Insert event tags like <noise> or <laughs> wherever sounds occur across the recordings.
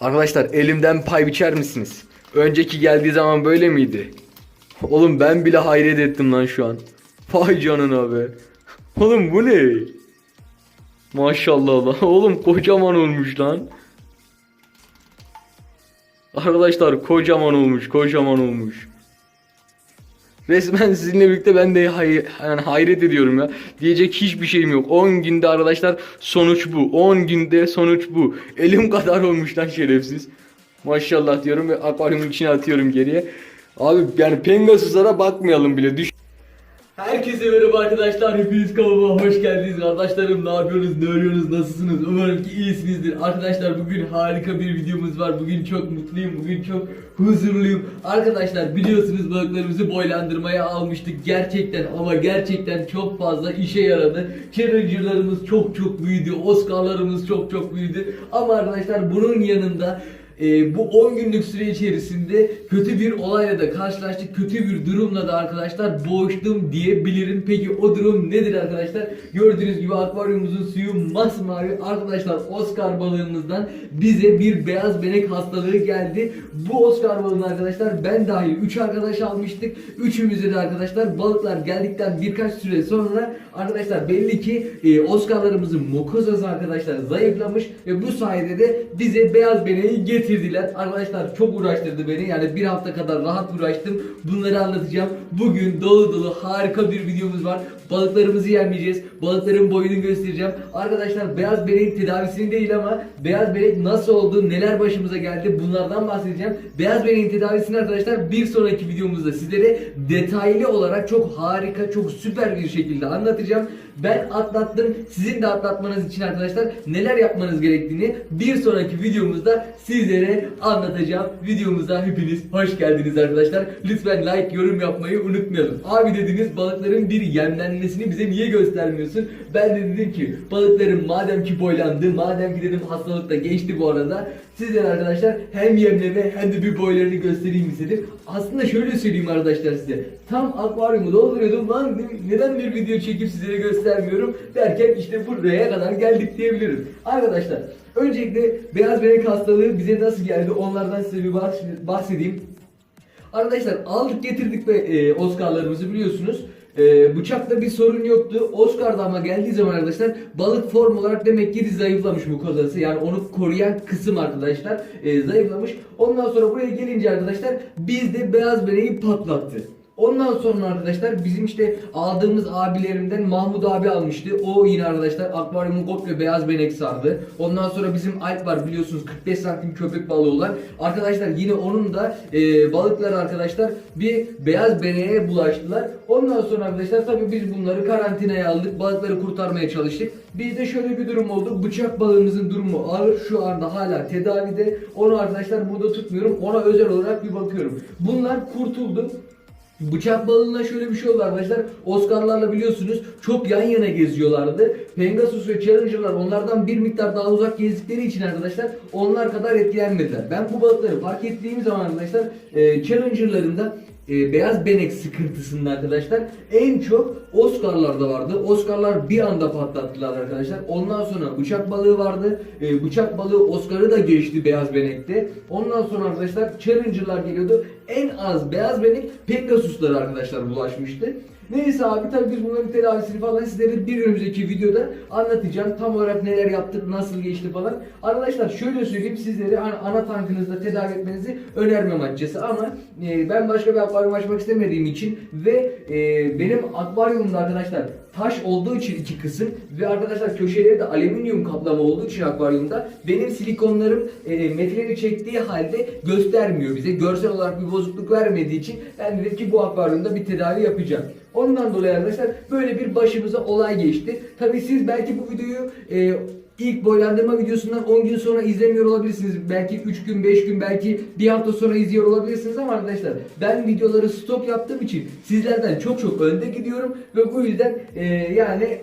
Arkadaşlar elimden pay biçer misiniz? Önceki geldiği zaman böyle miydi? Oğlum ben bile hayret ettim lan şu an. Vay canına be. Oğlum bu ne? Maşallah lan. <laughs> Oğlum kocaman olmuş lan. Arkadaşlar kocaman olmuş, kocaman olmuş. Resmen sizinle birlikte ben de hay yani hayret ediyorum ya. Diyecek hiçbir şeyim yok. 10 günde arkadaşlar sonuç bu. 10 günde sonuç bu. Elim <laughs> kadar olmuş lan şerefsiz. Maşallah diyorum ve akvaryumun içine atıyorum geriye. Abi yani Pegasus'lara bakmayalım bile. Düş Herkese merhaba arkadaşlar. Hepiniz kanalıma hoş geldiniz. Arkadaşlarım ne yapıyorsunuz, ne örüyorsunuz, nasılsınız? Umarım ki iyisinizdir. Arkadaşlar bugün harika bir videomuz var. Bugün çok mutluyum, bugün çok huzurluyum. Arkadaşlar biliyorsunuz balıklarımızı boylandırmaya almıştık. Gerçekten ama gerçekten çok fazla işe yaradı. Challenger'larımız çok çok büyüdü. Oscar'larımız çok çok büyüdü. Ama arkadaşlar bunun yanında e, bu 10 günlük süre içerisinde kötü bir olayla da karşılaştık. Kötü bir durumla da arkadaşlar boğuştum diyebilirim. Peki o durum nedir arkadaşlar? Gördüğünüz gibi akvaryumumuzun suyu masmavi. Arkadaşlar Oscar balığımızdan bize bir beyaz benek hastalığı geldi. Bu Oscar balığını arkadaşlar ben dahil 3 arkadaş almıştık. Üçümüze de arkadaşlar balıklar geldikten birkaç süre sonra arkadaşlar belli ki e, Oscar'larımızın mukozası arkadaşlar zayıflamış ve bu sayede de bize beyaz beneği getirdiler. Arkadaşlar çok uğraştırdı beni. Yani bir hafta kadar rahat uğraştım. Bunları anlatacağım. Bugün dolu dolu harika bir videomuz var. Balıklarımızı yemleyeceğiz. Balıkların boyunu göstereceğim. Arkadaşlar beyaz beneğin tedavisini değil ama beyaz benek nasıl oldu, neler başımıza geldi bunlardan bahsedeceğim. Beyaz beneğin tedavisini arkadaşlar bir sonraki videomuzda sizlere detaylı olarak çok harika, çok süper bir şekilde anlatacağım. Ben atlattım. Sizin de atlatmanız için arkadaşlar neler yapmanız gerektiğini bir sonraki videomuzda sizlere anlatacağım. Videomuza hepiniz hoş geldiniz arkadaşlar. Lütfen like, yorum yapmayı unutmayalım. Abi dediniz balıkların bir yemlenmesini bize niye göstermiyorsun? Ben de dedim ki balıklarım madem ki boylandı, madem ki dedim hastalık da geçti bu arada. Sizlere arkadaşlar hem yemleme hem de bir boylarını göstereyim istedim. Aslında şöyle söyleyeyim arkadaşlar size. Tam akvaryumu dolduruyordum lan neden bir video çekip sizlere göstermiyorum derken işte buraya kadar geldik diyebilirim. Arkadaşlar öncelikle beyaz benek hastalığı bize nasıl geldi onlardan size bir bahs- bahsedeyim. Arkadaşlar aldık getirdik ve e, Oscar'larımızı biliyorsunuz. E, bıçakta bir sorun yoktu. Oscar'da ama geldiği zaman arkadaşlar balık form olarak demek ki zayıflamış mukozası. Yani onu koruyan kısım arkadaşlar e, zayıflamış. Ondan sonra buraya gelince arkadaşlar bizde beyaz beneği patlattı. Ondan sonra arkadaşlar bizim işte aldığımız abilerimden Mahmut abi almıştı. O yine arkadaşlar akvaryumun komple beyaz benek sardı. Ondan sonra bizim Alp var biliyorsunuz 45 santim köpek balığı olan. Arkadaşlar yine onun da e, balıkları arkadaşlar bir beyaz beneğe bulaştılar. Ondan sonra arkadaşlar tabii biz bunları karantinaya aldık. Balıkları kurtarmaya çalıştık. Bizde şöyle bir durum oldu. Bıçak balığımızın durumu ağır. Şu anda hala tedavide. Onu arkadaşlar burada tutmuyorum. Ona özel olarak bir bakıyorum. Bunlar kurtuldu. Bıçak balığına şöyle bir şey oldu arkadaşlar. Oscar'larla biliyorsunuz çok yan yana geziyorlardı. Pegasus ve Challenger'lar onlardan bir miktar daha uzak gezdikleri için arkadaşlar onlar kadar etkilenmediler. Ben bu balıkları fark ettiğim zaman arkadaşlar e, Challenger'ların e, beyaz benek sıkıntısında arkadaşlar en çok Oscar'larda vardı. Oscar'lar bir anda patlattılar arkadaşlar. Ondan sonra bıçak balığı vardı. E, bıçak balığı Oscar'ı da geçti beyaz benekte. Ondan sonra arkadaşlar Challenger'lar geliyordu. En az beyaz benek Pegasus'lara arkadaşlar bulaşmıştı. Neyse abi tabii biz bunların tedavisini falan sizlere bir önümüzdeki videoda anlatacağım. Tam olarak neler yaptık, nasıl geçti falan. Arkadaşlar şöyle söyleyeyim sizlere ana, ana tankınızda tedavi etmenizi önermem açıkçası ama e, ben başka bir akvaryum açmak istemediğim için ve e, benim akvaryumumda arkadaşlar taş olduğu için iki kısım ve arkadaşlar köşeleri de alüminyum kaplama olduğu için akvaryumda benim silikonlarım e, metreleri çektiği halde göstermiyor bize. Görsel olarak bir bozukluk vermediği için ben dedim ki bu akvaryumda bir tedavi yapacağım. Ondan dolayı arkadaşlar böyle bir başımıza olay geçti. Tabii siz belki bu videoyu e, ilk boylandırma videosundan 10 gün sonra izlemiyor olabilirsiniz. Belki 3 gün, 5 gün, belki bir hafta sonra izliyor olabilirsiniz ama arkadaşlar ben videoları stok yaptığım için sizlerden çok çok önde gidiyorum ve bu yüzden e, yani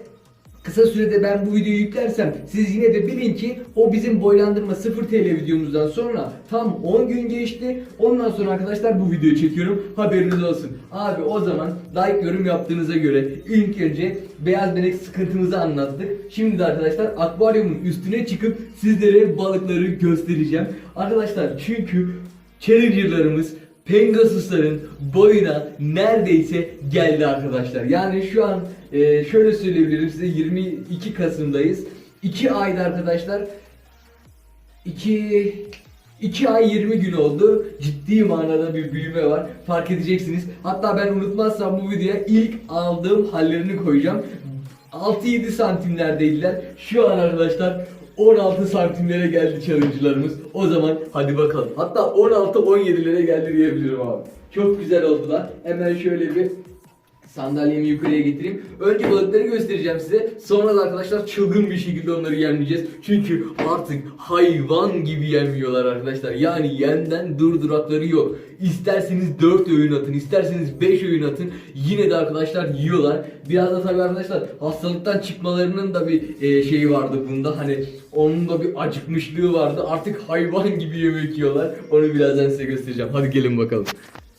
Kısa sürede ben bu videoyu yüklersem siz yine de bilin ki o bizim boylandırma 0 TL videomuzdan sonra tam 10 gün geçti. Ondan sonra arkadaşlar bu videoyu çekiyorum. Haberiniz olsun. Abi o zaman like yorum yaptığınıza göre ilk önce beyaz benek sıkıntımızı anlattık. Şimdi de arkadaşlar akvaryumun üstüne çıkıp sizlere balıkları göstereceğim. Arkadaşlar çünkü Challenger'larımız Pegasus'ların boyuna neredeyse geldi arkadaşlar. Yani şu an e, şöyle söyleyebilirim size 22 Kasım'dayız. 2 ayda arkadaşlar 2 2 ay 20 gün oldu. Ciddi manada bir büyüme var. Fark edeceksiniz. Hatta ben unutmazsam bu videoya ilk aldığım hallerini koyacağım. 6-7 santimlerdeydiler. Şu an arkadaşlar 16 santimlere geldi challenge'larımız. O zaman hadi bakalım. Hatta 16-17'lere geldi diyebilirim abi. Çok güzel oldular. Hemen şöyle bir Sandalyemi yukarıya getireyim. Önce balıkları göstereceğim size. Sonra da arkadaşlar çılgın bir şekilde onları yemleyeceğiz. Çünkü artık hayvan gibi yemiyorlar arkadaşlar. Yani yenden durdurakları yok. İsterseniz 4 öğün atın, isterseniz 5 öğün atın. Yine de arkadaşlar yiyorlar. Biraz da tabii arkadaşlar hastalıktan çıkmalarının da bir e, şeyi vardı bunda. Hani onun da bir acıkmışlığı vardı. Artık hayvan gibi yemek yiyorlar. Onu birazdan size göstereceğim. Hadi gelin bakalım.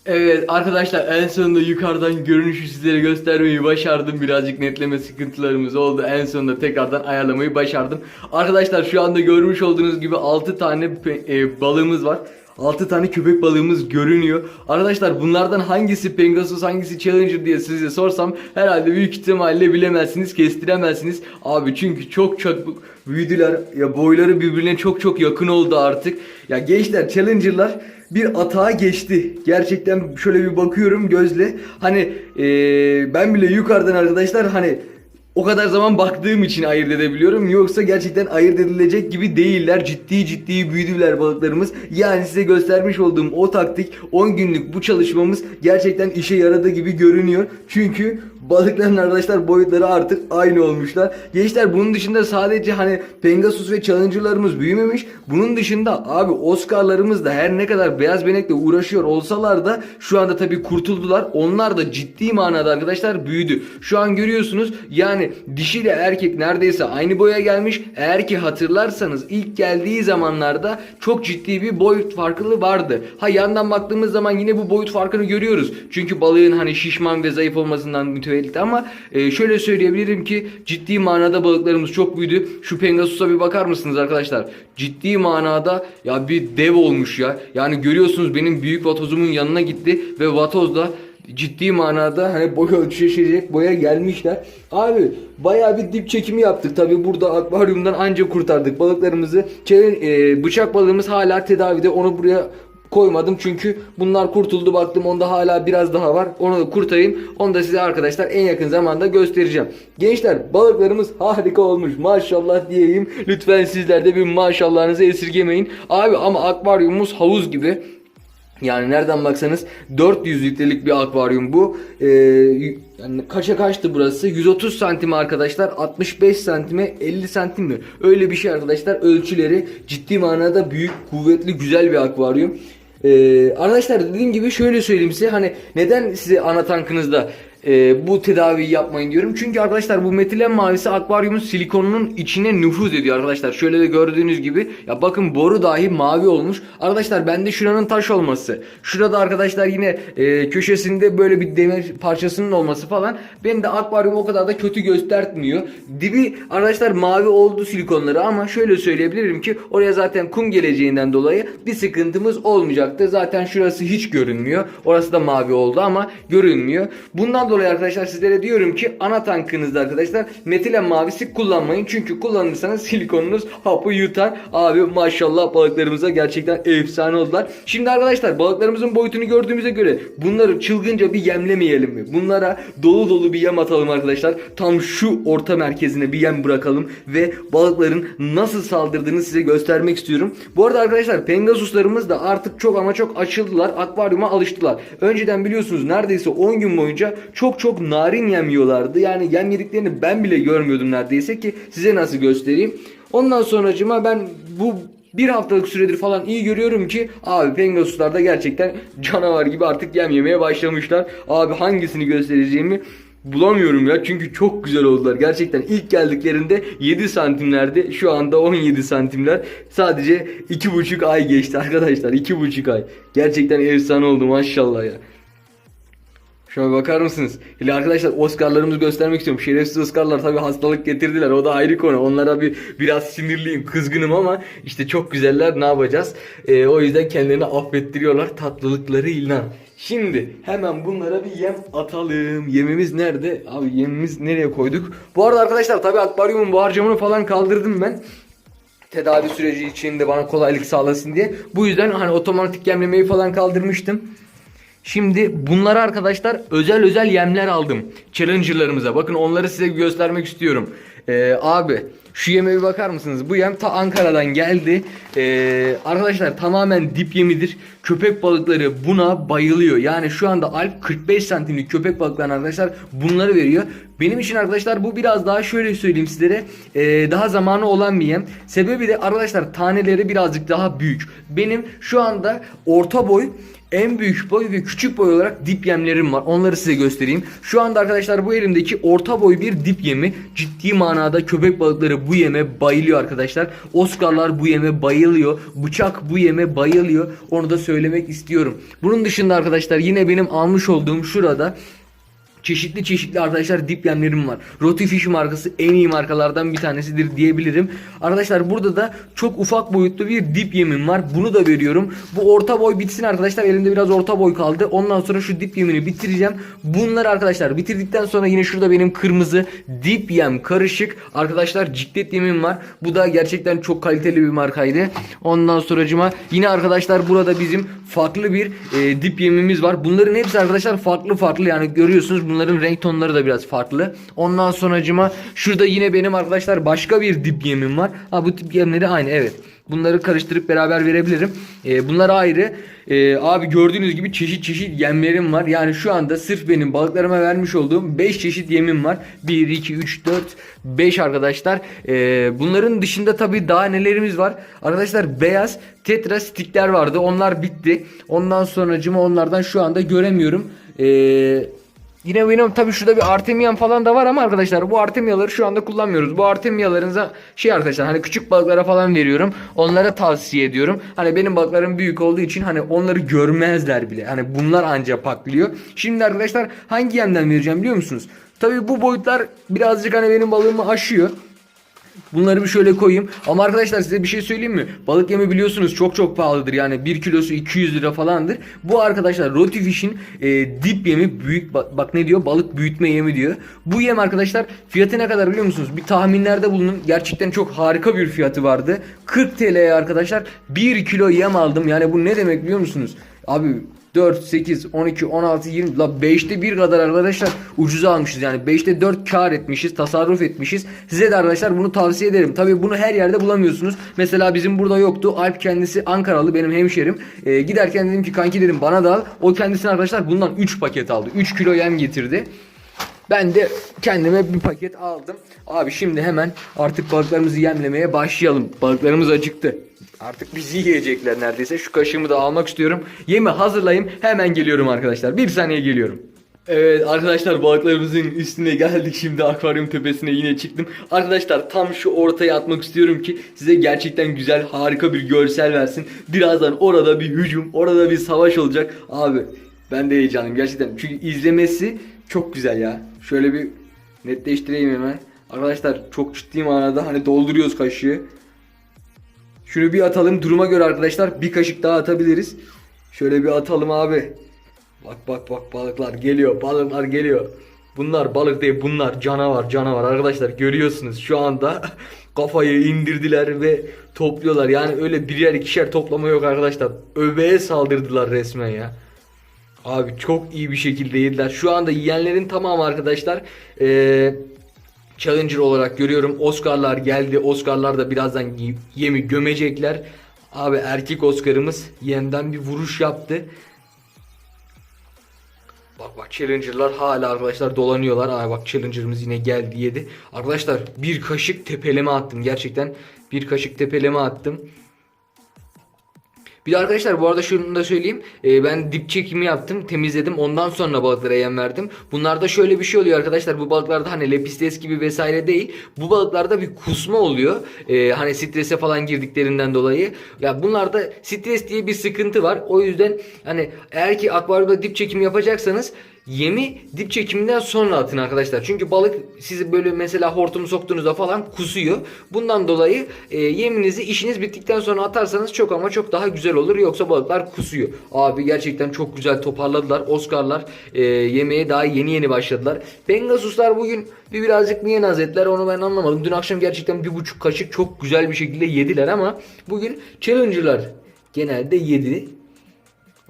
Evet arkadaşlar en sonunda yukarıdan görünüşü sizlere göstermeyi başardım. Birazcık netleme sıkıntılarımız oldu. En sonunda tekrardan ayarlamayı başardım. Arkadaşlar şu anda görmüş olduğunuz gibi 6 tane e, balığımız var. 6 tane köpek balığımız görünüyor. Arkadaşlar bunlardan hangisi Pegasus hangisi Challenger diye size sorsam herhalde büyük ihtimalle bilemezsiniz, kestiremezsiniz. Abi çünkü çok çok büyüdüler. Ya boyları birbirine çok çok yakın oldu artık. Ya gençler Challenger'lar bir atağa geçti. Gerçekten şöyle bir bakıyorum gözle. Hani eee, ben bile yukarıdan arkadaşlar hani o kadar zaman baktığım için ayırt edebiliyorum. Yoksa gerçekten ayırt edilecek gibi değiller. Ciddi ciddi büyüdüler balıklarımız. Yani size göstermiş olduğum o taktik 10 günlük bu çalışmamız gerçekten işe yaradı gibi görünüyor. Çünkü balıkların arkadaşlar boyutları artık aynı olmuşlar. Gençler bunun dışında sadece hani Pegasus ve Challenger'larımız büyümemiş. Bunun dışında abi Oscar'larımız da her ne kadar beyaz benekle uğraşıyor olsalar da şu anda tabii kurtuldular. Onlar da ciddi manada arkadaşlar büyüdü. Şu an görüyorsunuz yani dişi ile erkek neredeyse aynı boya gelmiş. Eğer ki hatırlarsanız ilk geldiği zamanlarda çok ciddi bir boyut farklılığı vardı. Ha yandan baktığımız zaman yine bu boyut farkını görüyoruz. Çünkü balığın hani şişman ve zayıf olmasından mütevellit ama e, şöyle söyleyebilirim ki ciddi manada balıklarımız çok büyüdü. Şu Pegasus'a bir bakar mısınız arkadaşlar? Ciddi manada ya bir dev olmuş ya. Yani görüyorsunuz benim büyük vatozumun yanına gitti ve vatoz da ciddi manada hani boy ölçüşecek boya gelmişler. Abi bayağı bir dip çekimi yaptık. Tabi burada akvaryumdan ancak kurtardık balıklarımızı. Çevin, e, bıçak balığımız hala tedavide. Onu buraya koymadım çünkü bunlar kurtuldu baktım onda hala biraz daha var onu da kurtarayım onu da size arkadaşlar en yakın zamanda göstereceğim gençler balıklarımız harika olmuş maşallah diyeyim lütfen sizler de bir maşallahınızı esirgemeyin abi ama akvaryumumuz havuz gibi yani nereden baksanız 400 litrelik bir akvaryum bu. Ee, yani kaça kaçtı burası? 130 santim arkadaşlar. 65 santime 50 santim mi? Öyle bir şey arkadaşlar. Ölçüleri ciddi manada büyük, kuvvetli, güzel bir akvaryum. Ee, arkadaşlar dediğim gibi şöyle söyleyeyim size. Hani neden size ana tankınızda e, bu tedaviyi yapmayın diyorum. Çünkü arkadaşlar bu metilen mavisi akvaryumun silikonunun içine nüfuz ediyor arkadaşlar. Şöyle de gördüğünüz gibi ya bakın boru dahi mavi olmuş. Arkadaşlar bende şuranın taş olması. Şurada arkadaşlar yine e, köşesinde böyle bir demir parçasının olması falan beni de akvaryumu o kadar da kötü göstermiyor. Dibi arkadaşlar mavi oldu silikonları ama şöyle söyleyebilirim ki oraya zaten kum geleceğinden dolayı bir sıkıntımız olmayacaktı. Zaten şurası hiç görünmüyor. Orası da mavi oldu ama görünmüyor. Bundan dolayı arkadaşlar sizlere diyorum ki ana tankınızda arkadaşlar metilen mavisi kullanmayın. Çünkü kullanırsanız silikonunuz hapı yutar. Abi maşallah balıklarımıza gerçekten efsane oldular. Şimdi arkadaşlar balıklarımızın boyutunu gördüğümüze göre bunları çılgınca bir yemlemeyelim mi? Bunlara dolu dolu bir yem atalım arkadaşlar. Tam şu orta merkezine bir yem bırakalım ve balıkların nasıl saldırdığını size göstermek istiyorum. Bu arada arkadaşlar Pegasuslarımız da artık çok ama çok açıldılar. Akvaryuma alıştılar. Önceden biliyorsunuz neredeyse 10 gün boyunca çok çok narin yem yiyorlardı. Yani yem yediklerini ben bile görmüyordum neredeyse ki size nasıl göstereyim. Ondan sonracıma ben bu bir haftalık süredir falan iyi görüyorum ki abi Pegasuslar da gerçekten canavar gibi artık yem yemeye başlamışlar. Abi hangisini göstereceğimi bulamıyorum ya çünkü çok güzel oldular. Gerçekten ilk geldiklerinde 7 santimlerdi. Şu anda 17 santimler. Sadece 2,5 ay geçti arkadaşlar. 2,5 ay. Gerçekten efsane oldu maşallah ya. Şuna bakar mısınız? Hele arkadaşlar Oscar'larımızı göstermek istiyorum. Şerefsiz Oscar'lar tabi hastalık getirdiler. O da ayrı konu. Onlara bir biraz sinirliyim, kızgınım ama işte çok güzeller. Ne yapacağız? Ee, o yüzden kendilerini affettiriyorlar tatlılıklarıyla. Şimdi hemen bunlara bir yem atalım. Yemimiz nerede? Abi yemimiz nereye koyduk? Bu arada arkadaşlar tabi akvaryumun bu harcamını falan kaldırdım ben tedavi süreci içinde bana kolaylık sağlasın diye. Bu yüzden hani otomatik yemlemeyi falan kaldırmıştım. Şimdi bunlara arkadaşlar özel özel yemler aldım. Challenger'larımıza. Bakın onları size göstermek istiyorum. Ee, abi şu yeme bir bakar mısınız? Bu yem ta Ankara'dan geldi. Ee, arkadaşlar tamamen dip yemidir. Köpek balıkları buna bayılıyor. Yani şu anda Alp 45 santimlik köpek balıklarına arkadaşlar bunları veriyor. Benim için arkadaşlar bu biraz daha şöyle söyleyeyim sizlere. ee, daha zamanı olan bir yem. Sebebi de arkadaşlar taneleri birazcık daha büyük. Benim şu anda orta boy en büyük boy ve küçük boy olarak dip yemlerim var. Onları size göstereyim. Şu anda arkadaşlar bu elimdeki orta boy bir dip yemi. Ciddi manada köpek balıkları bu yeme bayılıyor arkadaşlar. Oscar'lar bu yeme bayılıyor. Bıçak bu yeme bayılıyor. Onu da söylemek istiyorum. Bunun dışında arkadaşlar yine benim almış olduğum şurada çeşitli çeşitli arkadaşlar dip yemlerim var. Rotifish markası en iyi markalardan bir tanesidir diyebilirim. Arkadaşlar burada da çok ufak boyutlu bir dip yemim var. Bunu da veriyorum. Bu orta boy bitsin arkadaşlar. Elimde biraz orta boy kaldı. Ondan sonra şu dip yemini bitireceğim. Bunları arkadaşlar bitirdikten sonra yine şurada benim kırmızı dip yem karışık arkadaşlar ciklet yemim var. Bu da gerçekten çok kaliteli bir markaydı. Ondan sonracıma yine arkadaşlar burada bizim farklı bir e, dip yemimiz var. Bunların hepsi arkadaşlar farklı farklı yani görüyorsunuz bunların renk tonları da biraz farklı. Ondan sonracıma şurada yine benim arkadaşlar başka bir dip yemim var. Ha bu dip yemleri aynı evet. Bunları karıştırıp beraber verebilirim. E, bunlar ayrı. E, abi gördüğünüz gibi çeşit çeşit yemlerim var. Yani şu anda sırf benim balıklarıma vermiş olduğum 5 çeşit yemim var. 1, 2, 3, 4, 5 arkadaşlar. E, bunların dışında tabii daha nelerimiz var. Arkadaşlar beyaz tetra stickler vardı. Onlar bitti. Ondan sonracıma onlardan şu anda göremiyorum. Eee Yine benim tabii şurada bir Artemian falan da var ama arkadaşlar bu Artemiaları şu anda kullanmıyoruz. Bu Artemialarınıza şey arkadaşlar hani küçük balıklara falan veriyorum. Onlara tavsiye ediyorum. Hani benim balıklarım büyük olduğu için hani onları görmezler bile. Hani bunlar ancak paklıyor. Şimdi arkadaşlar hangi yemden vereceğim biliyor musunuz? Tabii bu boyutlar birazcık hani benim balığımı aşıyor. Bunları bir şöyle koyayım. Ama arkadaşlar size bir şey söyleyeyim mi? Balık yemi biliyorsunuz çok çok pahalıdır. Yani 1 kilosu 200 lira falandır. Bu arkadaşlar Rotifish'in e, dip yemi büyük bak, bak ne diyor? Balık büyütme yemi diyor. Bu yem arkadaşlar fiyatı ne kadar biliyor musunuz? Bir tahminlerde bulunun. Gerçekten çok harika bir fiyatı vardı. 40 TL'ye arkadaşlar 1 kilo yem aldım. Yani bu ne demek biliyor musunuz? Abi 4, 8, 12, 16, 20 la 5'te 1 kadar arkadaşlar ucuza almışız yani. 5'te 4 kar etmişiz tasarruf etmişiz. Size de arkadaşlar bunu tavsiye ederim. Tabi bunu her yerde bulamıyorsunuz. Mesela bizim burada yoktu. Alp kendisi Ankaralı benim hemşerim. Ee, giderken dedim ki kanki dedim bana da al. O kendisine arkadaşlar bundan 3 paket aldı. 3 kilo yem getirdi. Ben de kendime bir paket aldım. Abi şimdi hemen artık balıklarımızı yemlemeye başlayalım. Balıklarımız acıktı. Artık bizi yiyecekler neredeyse. Şu kaşığımı da almak istiyorum. Yemi hazırlayayım. Hemen geliyorum arkadaşlar. Bir saniye geliyorum. Evet arkadaşlar balıklarımızın üstüne geldik şimdi akvaryum tepesine yine çıktım. Arkadaşlar tam şu ortaya atmak istiyorum ki size gerçekten güzel harika bir görsel versin. Birazdan orada bir hücum orada bir savaş olacak. Abi ben de heyecanlıyım gerçekten. Çünkü izlemesi çok güzel ya. Şöyle bir netleştireyim hemen. Arkadaşlar çok ciddi manada hani dolduruyoruz kaşığı. Şunu bir atalım duruma göre arkadaşlar bir kaşık daha atabiliriz. Şöyle bir atalım abi. Bak bak bak balıklar geliyor balıklar geliyor. Bunlar balık değil bunlar canavar canavar arkadaşlar görüyorsunuz şu anda <laughs> kafayı indirdiler ve topluyorlar. Yani öyle birer ikişer toplama yok arkadaşlar. Öbeğe saldırdılar resmen ya. Abi çok iyi bir şekilde yediler. Şu anda yiyenlerin tamamı arkadaşlar eee Challenger olarak görüyorum. Oscar'lar geldi. Oscar'lar da birazdan yemi gömecekler. Abi erkek Oscar'ımız yemden bir vuruş yaptı. Bak bak Challenger'lar hala arkadaşlar dolanıyorlar. Ay bak Challenger'ımız yine geldi yedi. Arkadaşlar bir kaşık tepeleme attım. Gerçekten bir kaşık tepeleme attım. Bir de arkadaşlar bu arada şunu da söyleyeyim. Ee, ben dip çekimi yaptım. Temizledim. Ondan sonra balıklara yem verdim. Bunlarda şöyle bir şey oluyor arkadaşlar. Bu balıklarda hani lepistes gibi vesaire değil. Bu balıklarda bir kusma oluyor. Ee, hani strese falan girdiklerinden dolayı. Ya bunlarda stres diye bir sıkıntı var. O yüzden hani eğer ki akvaryumda dip çekimi yapacaksanız Yemi dip çekiminden sonra atın arkadaşlar. Çünkü balık sizi böyle mesela hortumu soktuğunuzda falan kusuyor. Bundan dolayı e, yeminizi işiniz bittikten sonra atarsanız çok ama çok daha güzel olur. Yoksa balıklar kusuyor. Abi gerçekten çok güzel toparladılar. Oscar'lar e, yemeğe daha yeni yeni başladılar. Pegasus'lar bugün bir birazcık niye naz ettiler onu ben anlamadım. Dün akşam gerçekten bir buçuk kaşık çok güzel bir şekilde yediler ama bugün Challenger'lar genelde yedi.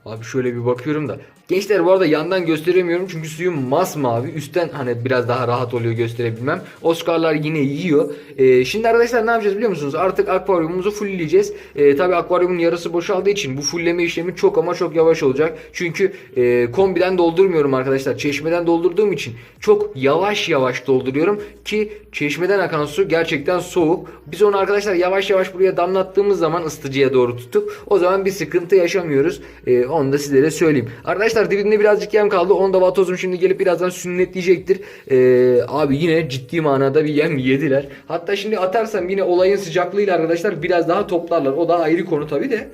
Abi şöyle bir bakıyorum da. Gençler bu arada yandan gösteremiyorum çünkü suyum masmavi. Üstten hani biraz daha rahat oluyor gösterebilmem. Oscar'lar yine yiyor. Ee, şimdi arkadaşlar ne yapacağız biliyor musunuz? Artık akvaryumumuzu fullleyeceğiz. Ee, Tabi akvaryumun yarısı boşaldığı için bu fullleme işlemi çok ama çok yavaş olacak. Çünkü e, kombiden doldurmuyorum arkadaşlar. Çeşmeden doldurduğum için çok yavaş yavaş dolduruyorum ki çeşmeden akan su gerçekten soğuk. Biz onu arkadaşlar yavaş yavaş buraya damlattığımız zaman ısıtıcıya doğru tuttuk. O zaman bir sıkıntı yaşamıyoruz. Ee, onu da sizlere söyleyeyim. Arkadaşlar dibinde birazcık yem kaldı. Onu da vatozum şimdi gelip birazdan sünnetleyecektir. Ee, abi yine ciddi manada bir yem yediler. Hatta şimdi atarsam yine olayın sıcaklığıyla arkadaşlar biraz daha toplarlar. O da ayrı konu tabi de.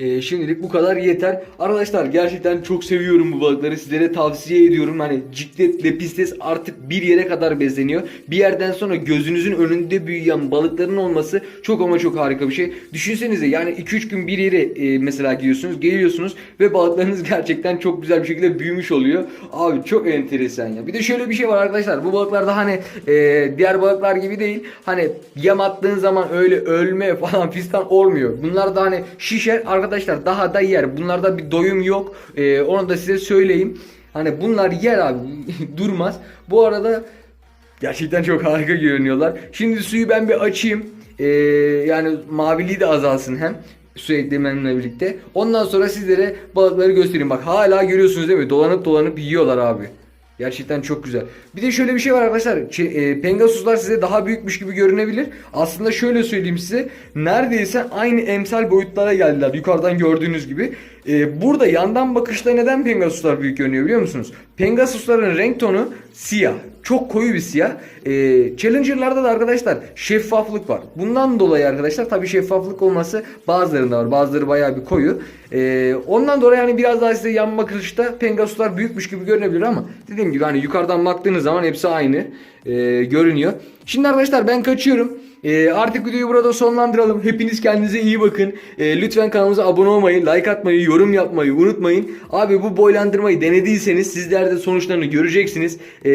Ee, şimdilik bu kadar yeter. Arkadaşlar gerçekten çok seviyorum bu balıkları. Sizlere tavsiye ediyorum. Hani ciklet, lepistes artık bir yere kadar besleniyor. Bir yerden sonra gözünüzün önünde büyüyen balıkların olması çok ama çok harika bir şey. Düşünsenize yani 2-3 gün bir yere e, mesela gidiyorsunuz, geliyorsunuz ve balıklarınız <laughs> gerçekten çok güzel bir şekilde büyümüş oluyor. Abi çok enteresan ya. Bir de şöyle bir şey var arkadaşlar. Bu balıklarda hani e, diğer balıklar gibi değil. Hani yem attığın zaman öyle ölme falan <laughs> fistan olmuyor. Bunlar da hani şişer arkadaşlar daha da yer. Bunlarda bir doyum yok. Ee, onu da size söyleyeyim. Hani bunlar yer abi <laughs> durmaz. Bu arada gerçekten çok harika görünüyorlar. Şimdi suyu ben bir açayım. Ee, yani maviliği de azalsın hem su eklememle birlikte. Ondan sonra sizlere balıkları göstereyim. Bak hala görüyorsunuz değil mi? Dolanıp dolanıp yiyorlar abi. Gerçekten çok güzel. Bir de şöyle bir şey var arkadaşlar. E, Pegasuslar size daha büyükmüş gibi görünebilir. Aslında şöyle söyleyeyim size. Neredeyse aynı emsal boyutlara geldiler. Yukarıdan gördüğünüz gibi. E, burada yandan bakışta neden Pegasuslar büyük görünüyor biliyor musunuz? Pegasusların renk tonu siyah. Çok koyu bir siyah. E, Challenger'larda da arkadaşlar şeffaflık var. Bundan dolayı arkadaşlar tabi şeffaflık olması bazılarında var. Bazıları bayağı bir koyu. E, ondan dolayı yani biraz daha size yan bakışta Pegasuslar büyükmüş gibi görünebilir ama dediğim gibi hani yukarıdan baktığınız zaman hepsi aynı e, görünüyor. Şimdi arkadaşlar ben kaçıyorum. E, artık videoyu burada sonlandıralım. Hepiniz kendinize iyi bakın. E, lütfen kanalımıza abone olmayı, like atmayı, yorum yapmayı unutmayın. Abi bu boylandırmayı denediyseniz sizler de sonuçlarını göreceksiniz. E,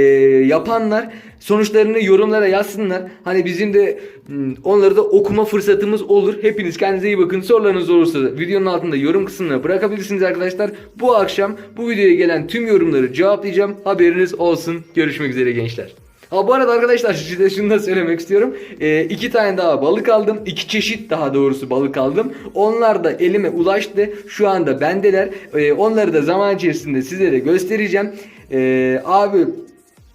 yapanlar sonuçlarını yorumlara yazsınlar. Hani bizim de hmm, onları da okuma fırsatımız olur. Hepiniz kendinize iyi bakın. Sorularınız olursa videonun altında yorum kısmına bırakabilirsiniz arkadaşlar. Bu akşam bu videoya gelen tüm yorumları cevaplayacağım. Haberiniz olsun. Görüşmek üzere gençler. Ha bu arada arkadaşlar size şunu da söylemek istiyorum. Ee, iki tane daha balık aldım. iki çeşit daha doğrusu balık aldım. Onlar da elime ulaştı. Şu anda bendeler. Ee, onları da zaman içerisinde size de göstereceğim. Ee, abi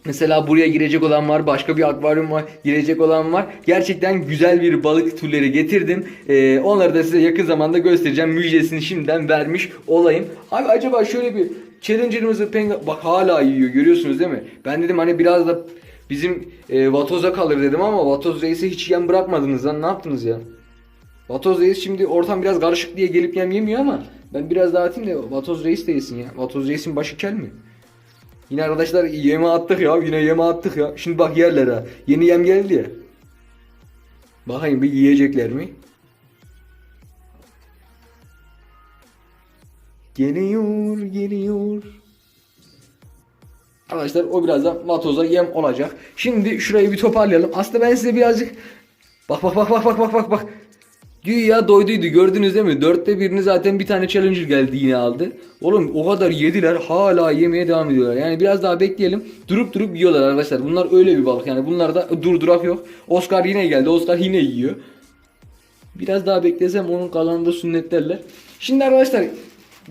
Mesela buraya girecek olan var, başka bir akvaryum var, girecek olan var. Gerçekten güzel bir balık türleri getirdim. Ee, onları da size yakın zamanda göstereceğim. Müjdesini şimdiden vermiş olayım. Abi acaba şöyle bir Challenger'ımızı penga... Bak hala yiyor görüyorsunuz değil mi? Ben dedim hani biraz da bizim e, Vatoz'a kalır dedim ama Vatoz Reis'e hiç yem bırakmadınız lan ne yaptınız ya? Vatoz Reis şimdi ortam biraz karışık diye gelip yem yemiyor ama ben biraz daha atayım da Vatoz Reis de ya. Vatoz Reis'in başı kel mi? Yine arkadaşlar yeme attık ya. Yine yeme attık ya. Şimdi bak yerler ha. Yeni yem geldi ya. Bakayım bir yiyecekler mi? Geliyor, geliyor. Arkadaşlar o birazdan vatoza yem olacak. Şimdi şurayı bir toparlayalım. Aslında ben size birazcık bak bak bak bak bak bak bak bak. Güya doyduydu gördünüz değil mi? Dörtte birini zaten bir tane challenger geldi yine aldı. Oğlum o kadar yediler hala yemeye devam ediyorlar. Yani biraz daha bekleyelim. Durup durup yiyorlar arkadaşlar. Bunlar öyle bir balık yani bunlarda durdurak yok. Oscar yine geldi. Oscar yine yiyor. Biraz daha beklesem onun kalanını da. Şimdi arkadaşlar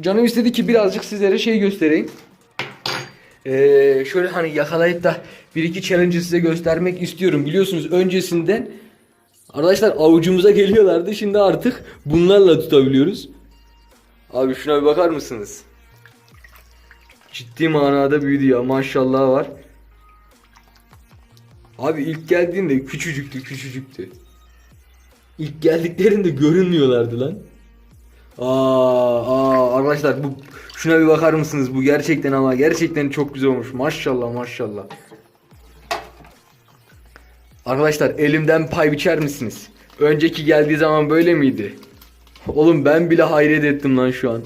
canım istedi ki birazcık sizlere şey göstereyim. Ee, şöyle hani yakalayıp da bir iki challenge size göstermek istiyorum. Biliyorsunuz öncesinden Arkadaşlar avucumuza geliyorlardı. Şimdi artık bunlarla tutabiliyoruz. Abi şuna bir bakar mısınız? Ciddi manada büyüdü ya. Maşallah var. Abi ilk geldiğinde küçücüktü küçücüktü. İlk geldiklerinde görünmüyorlardı lan. Aa, aa arkadaşlar bu şuna bir bakar mısınız? Bu gerçekten ama gerçekten çok güzel olmuş. Maşallah maşallah. Arkadaşlar elimden pay biçer misiniz? Önceki geldiği zaman böyle miydi? Oğlum ben bile hayret ettim lan şu an.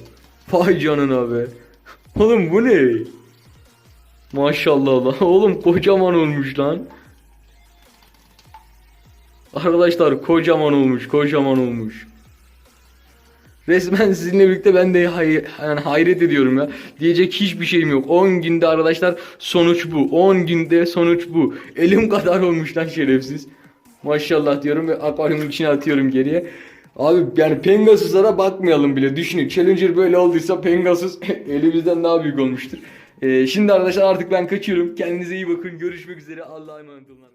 Vay canına be. Oğlum bu ne? Maşallah lan. <laughs> Oğlum kocaman olmuş lan. Arkadaşlar kocaman olmuş, kocaman olmuş. Resmen sizinle birlikte ben de hay yani hayret ediyorum ya. Diyecek hiçbir şeyim yok. 10 günde arkadaşlar sonuç bu. 10 günde sonuç bu. Elim <laughs> kadar olmuş lan şerefsiz. Maşallah diyorum ve akvaryumun içine atıyorum geriye. Abi yani Pegasus'lara bakmayalım bile. Düşünün Challenger böyle olduysa Pegasus <laughs> elimizden daha büyük olmuştur. Ee, şimdi arkadaşlar artık ben kaçıyorum. Kendinize iyi bakın. Görüşmek üzere. Allah'a emanet olun.